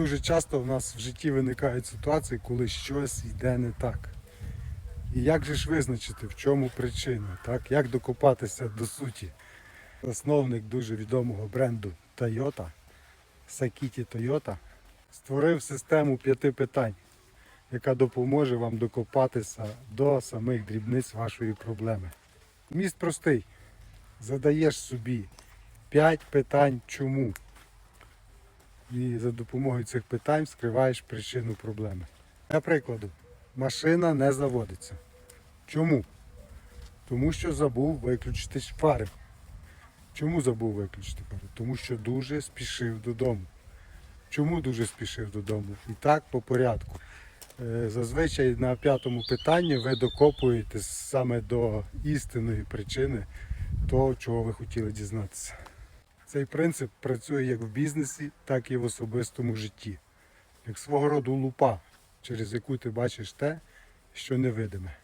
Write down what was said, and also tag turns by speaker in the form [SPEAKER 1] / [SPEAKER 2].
[SPEAKER 1] Дуже часто в нас в житті виникають ситуації, коли щось йде не так. І як же ж визначити, в чому причина, так? як докопатися до суті? Засновник дуже відомого бренду Toyota, Сакіті Toyota, створив систему п'яти питань, яка допоможе вам докопатися до самих дрібниць вашої проблеми. Міст простий. Задаєш собі 5 питань чому. І за допомогою цих питань скриваєш причину проблеми. Для прикладу, машина не заводиться. Чому? Тому що забув виключити фари. Чому забув виключити фари? Тому що дуже спішив додому. Чому дуже спішив додому? І так по порядку. Е, Зазвичай на п'ятому питанні ви докопуєтесь саме до істинної причини того, чого ви хотіли дізнатися. Цей принцип працює як в бізнесі, так і в особистому житті. Як свого роду лупа, через яку ти бачиш те, що невидиме.